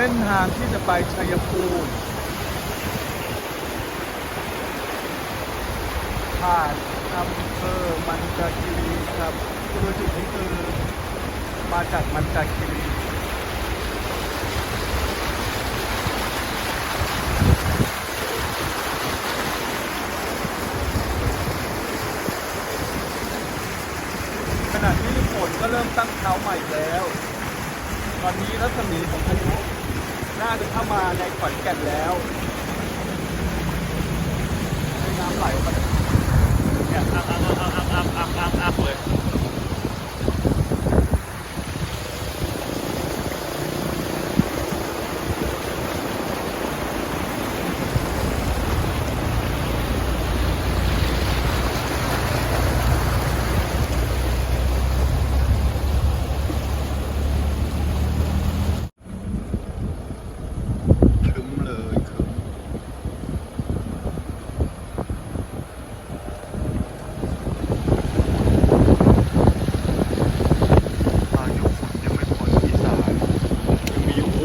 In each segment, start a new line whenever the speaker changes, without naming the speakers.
เส้นทางที่จะไปชัยภูมิผ่านอำเภอมันจาคีรีครับคือจุดนี้คือมาจากมันจาคีรีขณะที่ฝนก็เริ่มตั้งเท้าใหม่แล้ว ตอนนี้รัศมีของพายุ น่าจะเข้ามาในขอนแก่นแล้วน้ำไหลออกมาเนี่ยอัพอัพอัพอัพอัพ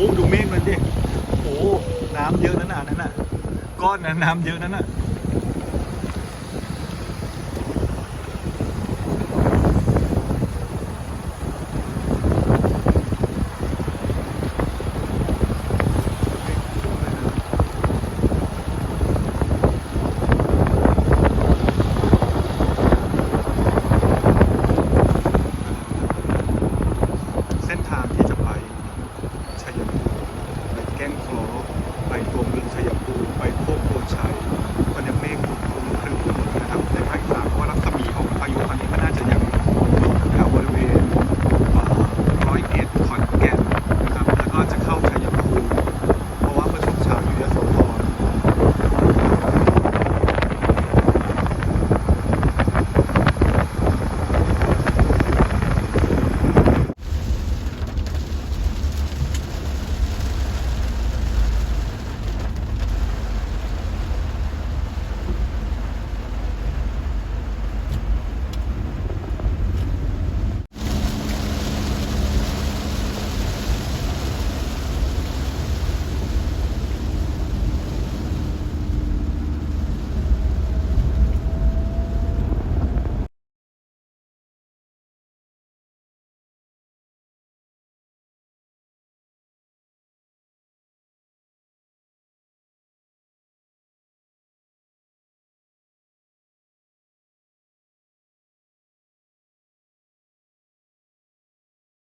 ้ดูเมฆมันดิโอ้น้ำเยอะนั่นน่ะนั่นน่ะก้อนนั้นน้ำเยอะนั่นน่ะเส้นทางที่จะ